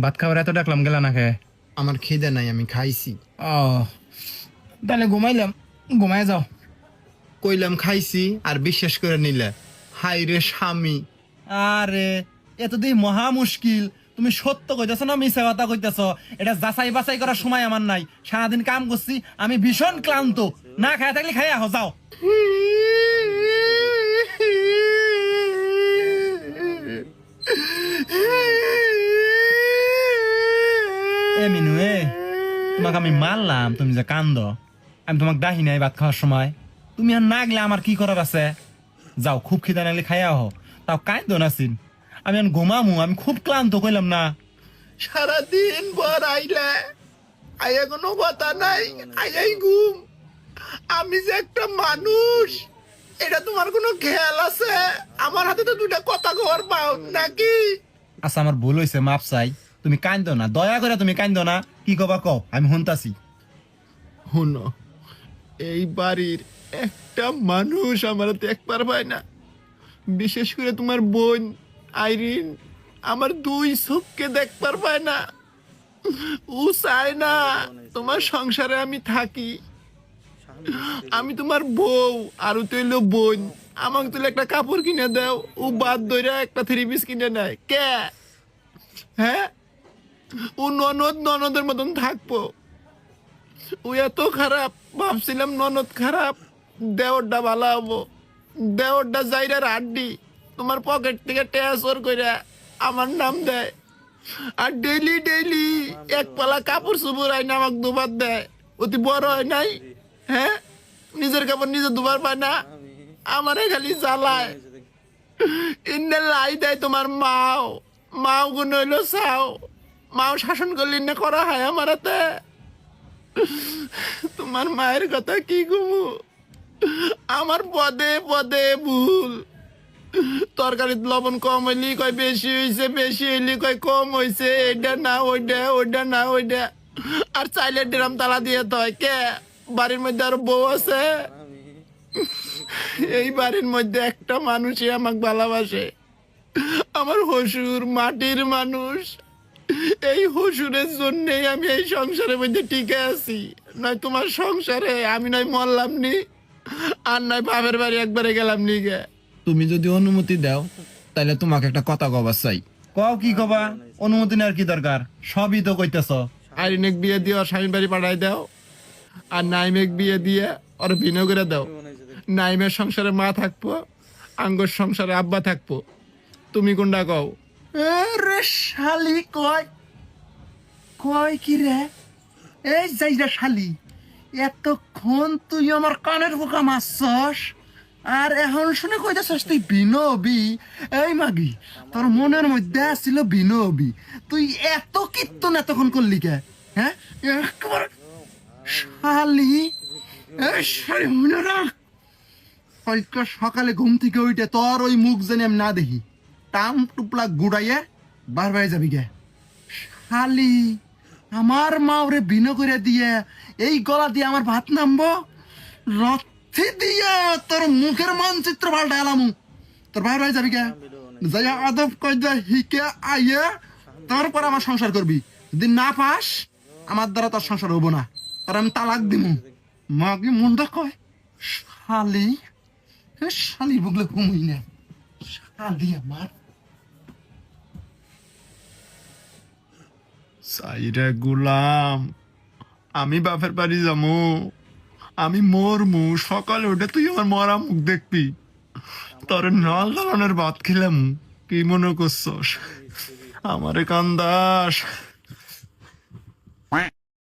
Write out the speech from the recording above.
ভাত খাবার এত ডাকলাম গেলা না খেয়ে? আমার খিদে নাই আমি খাইছি। ও তাহলে ঘুমাইলাম। ঘুমাই যাও। কইলাম খাইছি আর বিশ্বাস করে নিলে। হাই রে স্বামী। আরে এত দিয়ে মহা মুশকিল। তুমি সত্য কইতেছ না মিছা কথা কইতেছ? এটা যাচাই বাছাই করার সময় আমার নাই। সারাদিন কাম করছি আমি ভীষণ ক্লান্ত। না খায় থাকলে খাই আহ যাও এ মিনু এ তোমাকে আমি মারলাম তুমি যে কান্দ। আমি তোমাকে ডাহি নাই ভাত খাওয়ার সময়। তুমি আর না গেলে আমার কি করার আছে? যাও খুব খিদা নাগলে খাইয়া হো তাও কাঁদ নাসিন আমি এখন ঘুমামু আমি খুব ক্লান্ত কইলাম না। সারাদিন পর আইলে আইয়া কোনো কথা নাই আইয়াই ঘুম। আমি যে একটা মানুষ এটা তোমার কোনো খেয়াল আছে? আমার হাতে তো দুটা কথা কবার পাও নাকি? আচ্ছা আমার ভুল হয়েছে মাপ চাই। তুমি কান্দো না, দয়া করে তুমি কান্দো না। কি কবা কও, আমি শুনতাছি। শুনো, এই বাড়ির একটা মানুষ আমার দেখবার পায় না। বিশেষ করে তোমার বোন আইরিন আমার দুই চোখকে দেখবার পায় না। ও চায় না তোমার সংসারে আমি থাকি। আমি তোমার বউ আর তৈল বোন। আমাকে তুলে একটা কাপড় কিনে দাও। ও বাদ ধরে একটা থ্রি পিস কিনে নেয়। কে? হ্যাঁ? ও ননদ ননদের মতন থাকব। ও এত খারাপ, ভাবছিলাম ননদ খারাপ, দেওরটা ভালো হব। দেওরটা যাইরার আড্ডি তোমার পকেট থেকে ট্রান্সফার করে আমার নাম দেয়। আর ডেইলি ডেইলি এক পালা কাপড় চুপড় আইন আমাকে দুবার দেয়। অতি বড় হয় নাই? হ্যাঁ? নিজের কাপড় নিজে দুবার পায় না? আমারে খালি জ্বালায়। ইন্নে লাই দেয় তোমার মাও। মাও গুণ হইল চাও। মাও শাসন করলি না, করা হয় আমার তোমার মায়ের কথা কি গুমু? আমার পদে পদে ভুল। তরকারিত লবণ কম হইলি, কয় বেশি হইছে, বেশি হইলি, কয় কম হইছে এটা না ওইটা ওইটা না ওইটা আর চাইলে ড্রাম তালা দিয়ে তয় কে? বাড়ির মধ্যে আরও বউ আছে? এই বাড়ির মধ্যে একটা মানুষই আমাকে ভালোবাসে। আমার হসুর মাটির মানুষ। এই হসুরের জন্যই আমি এই সংসারের মধ্যে টিকে আছি। নয় তোমার সংসারে আমি নয় মরলাম নি আর নয় বাপের বাড়ি একবারে গেলাম নি গে। তুমি যদি অনুমতি দাও তাহলে তোমাকে একটা কথা কবার চাই। কও কি কবা? অনুমতি নেওয়ার কি দরকার? সবই তো কইতেছ। আইরিনেক বিয়ে দিয়ে ওর স্বামীর বাড়ি পাঠাই দাও আর নাইমেক বিয়ে দিয়ে ওর বিনয় করে দাও। নাইমের সংসারে মা থাকব আঙ্গর সংসারে আব্বা থাকব। তুমি কোনটা কও? রে শালি, কয় কয় কি রে? এই যাই রে শালি, এতক্ষণ তুই আমার কানের বোকা মারছস, আর এখন শুনে কইতেছস তুই বিনবি? এই মাগি, তোর মনের মধ্যে আসছিল বিনবি, তুই এত কীর্তন এতক্ষণ করলি কে? হ্যাঁ? একেবারে শালি সকালে ঘুম থেকে উঠে তোর ওই মুখ জানি আমি না দেখি। টাম টুপলা গুড়াইয়া বার বাড়ি যাবি গে। শালি আমার মা ওরে বিনো করে দিয়ে এই গলা দিয়ে আমার ভাত নামবো। রথে দিয়ে তোর মুখের মানচিত্র পাল্টা এলাম। তোর বাইরে যাবি গে। যাইয়া আদব কইয়া হিকে আইয়া তারপর আমার সংসার করবি। যদি না পাস, আমার দ্বারা তোর সংসার হব না। তোর আমি তালাক দিমু। মাগি মনটা কয়? শালি। শালি বুগলে ঘুমুই না। শালি আমার। সাইরে গুলাম, আমি বাপের বাড়ি যামু আমি মরমু, সকালে উঠে তুই আমার মরা মুখ দেখবি। তোর নল ধরনের ভাত খেলাম, কি মনে করছস? আমারে কান্দাস।